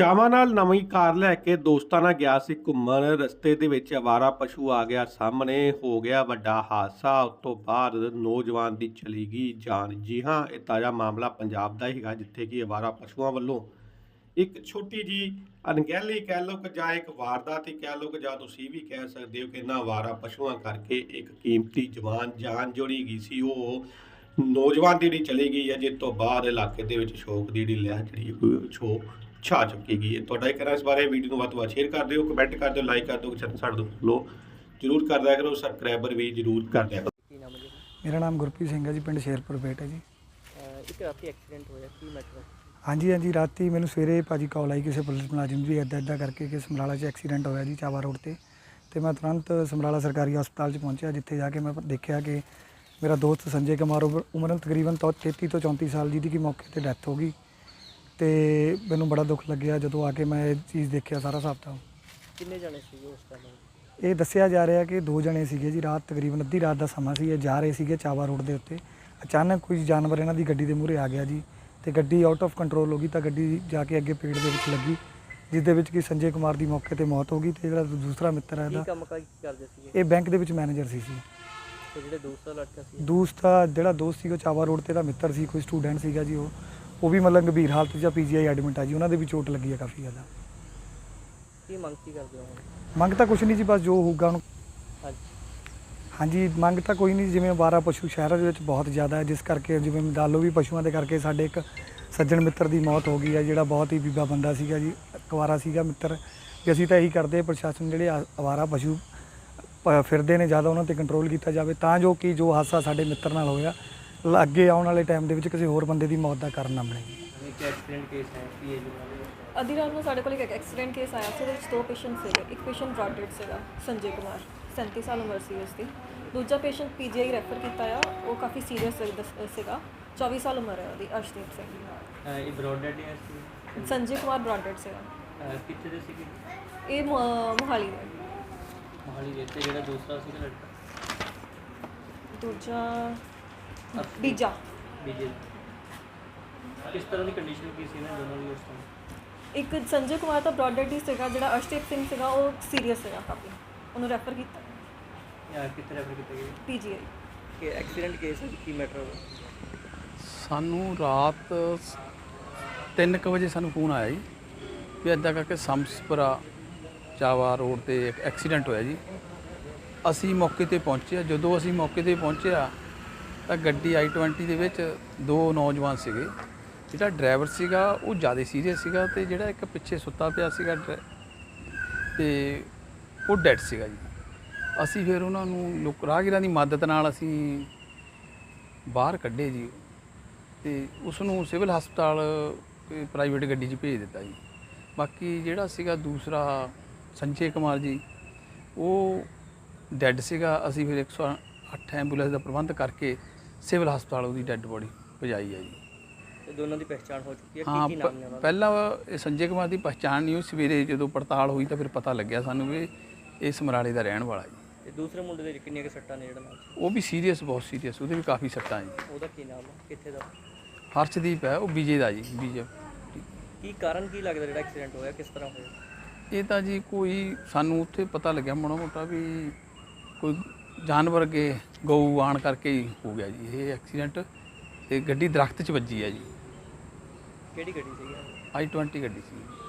ਚਾਵਾਂ ਨਾਲ ਨਵੀਂ ਕਾਰ ਲੈ ਕੇ ਦੋਸਤਾਂ ਨਾਲ ਗਿਆ ਸੀ ਘੁੰਮਣ, ਰਸਤੇ ਦੇ ਵਿੱਚ ਅਵਾਰਾ ਪਸ਼ੂ ਆ ਗਿਆ, ਸਾਹਮਣੇ ਹੋ ਗਿਆ ਵੱਡਾ ਹਾਦਸਾ, ਉਸ ਤੋਂ ਬਾਅਦ ਨੌਜਵਾਨ ਦੀ ਚਲੀ ਗਈ ਜਾਨ। ਜੀ ਹਾਂ, ਇਹ ਤਾਜ਼ਾ ਮਾਮਲਾ ਪੰਜਾਬ ਦਾ ਹੀ ਹੈਗਾ, ਜਿੱਥੇ ਕਿ ਅਵਾਰਾ ਪਸ਼ੂਆਂ ਵੱਲੋਂ ਇੱਕ ਛੋਟੀ ਜੀ ਅਣਗਹਿਲੀ ਕਹਿ ਲਓ ਕਿ ਜਾਂ ਇੱਕ ਵਾਰਦਾਤ ਹੀ ਕਹਿ ਲਓ ਕਿ ਜਾਂ ਤੁਸੀਂ ਵੀ ਕਹਿ ਸਕਦੇ ਹੋ ਕਿ ਇਹਨਾਂ ਅਵਾਰਾ ਪਸ਼ੂਆਂ ਕਰਕੇ ਇੱਕ ਕੀਮਤੀ ਜਵਾਨ ਜਾਨ ਜੋੜੀ ਗਈ ਸੀ। ਉਹ ਨੌਜਵਾਨ ਦੀ ਜਿਹੜੀ ਚਲੀ ਗਈ ਹੈ, ਜਿਸ ਤੋਂ ਬਾਅਦ ਇਲਾਕੇ ਦੇ ਵਿੱਚ ਸ਼ੋਕ ਦੀ ਜਿਹੜੀ ਲਹਿਰ ਜਿਹੜੀ ਛੋ ਛੋ ਛਾ ਚੁੱਕੀ ਗਈ ਹੈ ਤੁਹਾਡਾ ਇੱਕ ਇਸ ਬਾਰੇ ਵੀਡੀਓ ਨੂੰ ਵੱਧ ਤੋਂ ਵੱਧ ਸ਼ੇਅਰ ਕਰ ਦਿਓ ਕਮੈਂਟ ਕਰ ਦਿਓ ਲਾਈਕ ਕਰ ਦਿਓ ਚੈਨਲ ਸਾਡੇ ਤੋਂ ਫੋਲੋ ਜਰੂਰ ਕਰ ਦਿਆ ਕਰੋ ਸਬਸਕ੍ਰਾਈਬਰ ਵੀ ਜਰੂਰ ਕਰ ਦਿਆ ਕਰੋ। ਕੀ ਨਾਮ ਹੈ ਜੀ? ਮੇਰਾ ਨਾਮ ਗੁਰਪ੍ਰੀਤ ਸਿੰਘ ਹੈ ਜੀ ਪਿੰਡ ਸ਼ੇਰਪੁਰ ਬੇਟ ਹੈ ਜੀ। ਇੱਕ ਰਾਤੀ ਐਕਸੀਡੈਂਟ ਹੋਇਆ ਕੀ ਮੈਟਰ ਹਾਂਜੀ ਹਾਂਜੀ ਰਾਤੀ ਮੈਨੂੰ ਸਵੇਰੇ ਭਾਜੀ ਕਾਲ ਆਈ ਕਿਸੇ ਪੁਲਿਸ ਮੁਲਾਜ਼ਮ ਦੀ ਇੱਦਾਂ ਇੱਦਾਂ ਕਰਕੇ ਕਿ ਸਮਰਾਲਾ 'ਚ ਐਕਸੀਡੈਂਟ ਹੋਇਆ ਜੀ ਚਾਵਾ ਰੋਡ ਤੇ। ਤੇ ਮੈਂ ਤੁਰੰਤ ਸਮਰਾਲਾ ਸਰਕਾਰੀ ਹਸਪਤਾਲ 'ਚ ਪਹੁੰਚਿਆ ਜਿੱਥੇ ਜਾ ਕੇ ਮੈਂ ਦੇਖਿਆ ਕਿ ਮੇਰਾ ਦੋਸਤ ਸੰਜੇ ਕੁਮਾਰ ਉਮਰ ਉਮਰ ਤਕਰੀਬਨ ਤੌ- 33 ਤੋਂ 34 ਸਾਲ ਜਿਹਦੀ ਕਿ ਮੌਕੇ ਤੇ ਡੈਥ ਹੋ ਗਈ। ਤੇ ਮੈਨੂੰ ਬੜਾ ਦੁੱਖ ਲੱਗਿਆ ਜਦੋਂ ਆ ਕੇ ਮੈਂ ਇਹ ਚੀਜ਼ ਦੇਖਿਆ ਸਾਰਾ ਹਿਸਾਬ ਤਾਂ ਕਿੰਨੇ ਜਾਣੇ ਸੀ ਉਸ ਟਾਈਮ ਇਹ ਦੱਸਿਆ ਜਾ ਰਿਹਾ ਕਿ ਦੋ ਜਣੇ ਸੀਗੇ ਜੀ ਰਾਤ ਤਕਰੀਬਨ ਅੱਧੀ ਰਾਤ ਦਾ ਸਮਾਂ ਸੀ ਇਹ ਜਾ ਰਹੇ ਸੀਗੇ ਚਾਵਾ ਰੋਡ ਦੇ ਉੱਤੇ। ਅਚਾਨਕ ਕੋਈ ਜਾਨਵਰ ਇਹਨਾਂ ਦੀ ਗੱਡੀ ਦੇ ਮੂਹਰੇ ਆ ਗਿਆ ਜੀ ਤੇ ਗੱਡੀ ਆਊਟ ਆਫ ਕੰਟਰੋਲ ਹੋ ਗਈ ਤਾਂ ਗੱਡੀ ਜਾ ਕੇ ਅੱਗੇ ਪੇੜ ਦੇ ਵਿੱਚ ਲੱਗੀ ਜਿਸ ਦੇ ਵਿੱਚ ਕਿ ਸੰਜੇ ਕੁਮਾਰ ਦੀ ਮੌਕੇ ਤੇ ਮੌਤ ਹੋ ਗਈ ਤੇ ਜਿਹੜਾ ਦੂਸਰਾ ਮਿੱਤਰ ਹੈ ਕੀ ਇਹਦਾ ਕੰਮ ਕਾਜ ਕਰਦੇ ਸੀਗੇ? ਇਹ ਬੈਂਕ ਦੇ ਵਿੱਚ ਮੈਨੇਜਰ ਸੀ ਸੀ। ਤੇ ਜਿਹੜੇ ਦੂਸਰਾ ਲੜਕਾ ਸੀ? ਦੂਸਰਾ ਜਿਹੜਾ ਦੋਸਤ ਸੀ ਉਹ ਚਾਵਾ ਰੋਡ ਤੇ ਦਾ ਮਿੱਤਰ ਸੀ ਕੋਈ ਸਟੂਡੈਂਟ ਸੀਗਾ ਜੀ ਉਹ। ਉਹ ਵੀ ਮਤਲਬ ਗੰਭੀਰ ਹਾਲਤ 'ਚ ਜਾਂ ਪੀਜੀਆਈ ਐਡਮਿਟ ਆ ਜੀ ਉਹਨਾਂ ਦੇ ਵੀ ਚੋਟ ਲੱਗੀ ਹੈ ਕਾਫੀ ਜ਼ਿਆਦਾ। ਕੀ ਮੰਗ ਕੀ ਕਰਦੇ ਹੋ? ਮੰਗ ਤਾਂ ਕੁਛ ਨਹੀਂ ਜੀ ਬਸ ਜੋ ਹੋਊਗਾ ਹੁਣ ਹਾਂਜੀ। ਮੰਗ ਤਾਂ ਕੋਈ ਨਹੀਂ ਜਿਵੇਂ ਅਵਾਰਾ ਪਸ਼ੂ ਸ਼ਹਿਰਾਂ ਦੇ ਵਿੱਚ ਬਹੁਤ ਜ਼ਿਆਦਾ ਹੈ ਜਿਸ ਕਰਕੇ ਜਿਵੇਂ ਦਾਲੋ ਵੀ ਪਸ਼ੂਆਂ ਦੇ ਕਰਕੇ ਸਾਡੇ ਇੱਕ ਸੱਜਣ ਮਿੱਤਰ ਦੀ ਮੌਤ ਹੋ ਗਈ ਹੈ ਜਿਹੜਾ ਬਹੁਤ ਹੀ ਬੀਬਾ ਬੰਦਾ ਸੀਗਾ ਜੀ ਕੁਵਾਰਾ ਸੀਗਾ ਮਿੱਤਰ। ਵੀ ਅਸੀਂ ਤਾਂ ਇਹੀ ਕਰਦੇ ਪ੍ਰਸ਼ਾਸਨ ਜਿਹੜੇ ਆ- ਅਵਾਰਾ ਪਸ਼ੂ ਫਿਰਦੇ ਨੇ ਜ਼ਿਆਦਾ ਉਹਨਾਂ ਤੇ ਕੰਟਰੋਲ ਕੀਤਾ ਜਾਵੇ ਤਾਂ ਜੋ ਕਿ ਜੋ ਹਾਦਸਾ ਸਾਡੇ ਮਿੱਤਰ ਨਾਲ ਹੋਇਆ ਅੱਗੇ ਆਉਣ ਵਾਲੇ ਟਾਈਮ ਦੇ ਵਿੱਚ ਕਿਸੇ ਹੋਰ ਬੰਦੇ ਦੀ ਮੌਤ ਦਾ ਕਾਰਨ ਨਾ ਬਣੇ। ਇੱਕ ਐਕਸੀਡੈਂਟ ਕੇਸ ਹੈ ਕੀ ਹੈ ਜੀ ਅੱਧੀ ਰਾਤ ਨੂੰ ਸਾਡੇ ਕੋਲ ਇੱਕ ਐਕਸੀਡੈਂਟ ਕੇਸ ਆਇਆ ਸੀ ਉਹਦੇ ਵਿੱਚ ਦੋ ਪੇਸ਼ੈਂਟ ਸੀਗੇ। ਇੱਕ ਪੇਸ਼ੈਂਟ ਬ੍ਰੌਡਡ ਸੀਗਾ ਸੰਜੇ ਕੁਮਾਰ। 37 ਸਾਲ ਉਮਰ ਸੀ ਉਸਦੀ। ਦੂਜਾ ਪੇਸ਼ੈਂਟ ਪੀਜੀਆਈ ਰੈਫਰ ਕੀਤਾ ਆ ਉਹ ਕਾਫੀ ਸੀਰੀਅਸ ਸੀਗਾ। 24 ਸਾਲ ਉਮਰ ਹੈ ਉਹਦੀ ਅਰਸ਼ਦੀਪ ਸਿੰਘ ਇਹ ਬ੍ਰੌਡਡ ਹੈ ਸੀ ਸੰਜੇ ਕੁਮਾਰ ਬ੍ਰੌਡਡ ਸੀਗਾ। ਕਿੱਥੇ ਦੇ ਸੀਗੇ? ਇਹ ਮੋਹਾਲੀ ਦਾ। ਮੋਹਾਲੀ ਦੇ ਤੇ ਜਿਹੜਾ ਦੂਸਰਾ ਸੀਗਾ ਲੜਕਾ? ਦੂਜਾ ਬੀਜਾ। ਬੀਜੇ। ਕਿਸ ਤਰ੍ਹਾਂ ਦੀ ਕੰਡੀਸ਼ਨ ਕੀ ਸੀ ਨਾ ਦੋਨੋਂ ਦੀ ਉਸ ਟਾਈਮ ਇੱਕ ਸੰਜੇ ਕੁਮਾਰ ਤਾਂ ਬ੍ਰੌਡਡ ਹੀ ਸੀਗਾ ਜਿਹੜਾ ਅਰਸ਼ਦੀਪ ਸਿੰਘ ਸੀਗਾ ਉਹ ਸੀਰੀਅਸ ਸੀਗਾ ਕਾਫੀ। ਉਹਨੂੰ ਰੈਫਰ ਕੀਤਾ। ਜਾਂ ਕਿੱਥੇ ਰੈਫਰ ਕੀਤਾ ਗਿਆ? ਪੀਜੀਆਈ ਕਿ ਐਕਸੀਡੈਂਟ ਕੇਸ ਹੈ ਕੀ ਮੈਟਰ ਹੋਇਆ? ਸਾਨੂੰ ਰਾਤ 3:00 ਵਜੇ ਸਾਨੂੰ ਫੋਨ ਆਇਆ ਜੀ ਵੀ ਇੱਦਾਂ ਕਰਕੇ ਸੰਸਪਰਾ ਚਾਵਾ ਰੋਡ ਤੇ ਇੱਕ ਐਕਸੀਡੈਂਟ ਹੋਇਆ ਜੀ। ਅਸੀਂ ਮੌਕੇ ਤੇ ਪਹੁੰਚੇ ਜਦੋਂ ਅਸੀਂ ਮੌਕੇ ਤੇ ਪਹੁੰਚਿਆ ਤਾਂ ਗੱਡੀ i20 ਦੇ ਵਿੱਚ ਦੋ ਨੌਜਵਾਨ ਸੀਗੇ। ਜਿਹੜਾ ਡਰਾਈਵਰ ਸੀਗਾ, ਉਹ ਜ਼ਿਆਦਾ ਸੀਰੀਅਸ ਸੀਗਾ ਤੇ ਜਿਹੜਾ ਇੱਕ ਪਿੱਛੇ ਸੁੱਤਾ ਪਿਆ ਸੀਗਾ ਡਰਾ- ਤੇ ਉਹ ਡੈਡ ਸੀਗਾ ਜੀ। ਅਸੀਂ ਫਿਰ ਉਹਨਾਂ ਨੂੰ ਲੋਕ ਰਾਹਗੀਰਾਂ ਦੀ ਮਦਦ ਨਾਲ ਅਸੀਂ ਬਾਹਰ ਕੱਢੇ ਜੀ ਤੇ ਉਸ ਨੂੰ ਸਿਵਲ ਹਸਪਤਾਲ ਪ੍ਰਾਈਵੇਟ ਗੱਡੀ 'ਚ ਭੇਜ ਦਿੱਤਾ ਜੀ। ਬਾਕੀ ਜਿਹੜਾ ਸੀਗਾ ਦੂਸਰਾ ਸੰਜੇ ਕੁਮਾਰ ਜੀ, ਉਹ ਡੈੱਡ ਸੀਗਾ। ਅਸੀਂ ਫਿਰ 108 ਐਂਬੂਲੈਂਸ ਦਾ ਪ੍ਰਬੰਧ ਕਰਕੇ ਸਿਵਲ ਹਸਪਤਾਲ ਉਹਦੀ ਡੈੱਡ ਬੋਡੀ ਪਹੁੰਚਾਈ ਹੈ ਜੀ। ਤੇ ਦੋਨਾਂ ਦੀ ਪਹਿਚਾਣ ਹੋ ਚੁੱਕੀ ਹੈ। ਹਾਂ ਕੀ ਕੀ ਨਾਮ ਨੇ ਉਹਨਾਂ ਪਹਿਲਾਂ ਇਹ ਸੰਜੇ ਕੁਮਾਰ ਦੀ ਪਛਾਣ ਨਹੀਂ ਹੋਈ। ਸਵੇਰੇ ਜਦੋਂ ਪੜਤਾਲ ਹੋਈ ਤਾਂ ਫਿਰ ਪਤਾ ਲੱਗਿਆ ਸਾਨੂੰ ਵੀ ਇਹ ਸਮਰਾਲੇ ਦਾ ਰਹਿਣ ਵਾਲਾ ਜੀ। ਤੇ ਦੂਸਰੇ ਮੁੰਡੇ ਦੇ ਕਿੰਨੀਆਂ ਕੁ ਸੱਟਾਂ ਨੇ ਜਿਹੜਾ ਨਾਲ? ਸੀ? ਉਹ ਵੀ ਸੀਰੀਅਸ ਬਹੁਤ ਸੀਰੀਅਸ। ਉਹਦੇ ਵੀ ਕਾਫੀ ਸੱਟਾਂ ਜੀ। ਉਹਦਾ ਕੀ ਨਾਮ ਹੈ? ਕਿੱਥੇ ਦਾ? ਹਰਸ਼ਦੀਪ ਹੈ ਉਹ ਬੀਜੇ ਦਾ ਜੀ ਬੀਜੇ। ਕੀ ਕਾਰਨ ਕੀ ਲੱਗਦਾ ਜਿਹੜਾ ਐਕਸੀਡੈਂਟ ਹੋਇਆ? ਕਿਸ ਤਰ੍ਹਾਂ ਹੋਇਆ? ਇਹ ਤਾਂ ਜੀ ਕੋਈ ਸਾਨੂੰ ਉੱਥੇ ਪਤਾ ਲੱਗਿਆ ਮਾੜਾ ਮੋਟਾ ਵੀ ਕੋਈ ਜਾਨਵਰ ਅੱਗੇ ਗਊ ਆਣ ਕਰਕੇ ਹੀ ਹੋ ਗਿਆ ਜੀ। ਇਹ ਐਕਸੀਡੈਂਟ ਤੇ ਗੱਡੀ ਦਰਖਤ 'ਚ ਵੱਜੀ ਹੈ ਜੀ। ਕਿਹੜੀ ਗੱਡੀ ਸੀਗੀ? I20 ਗੱਡੀ ਸੀ।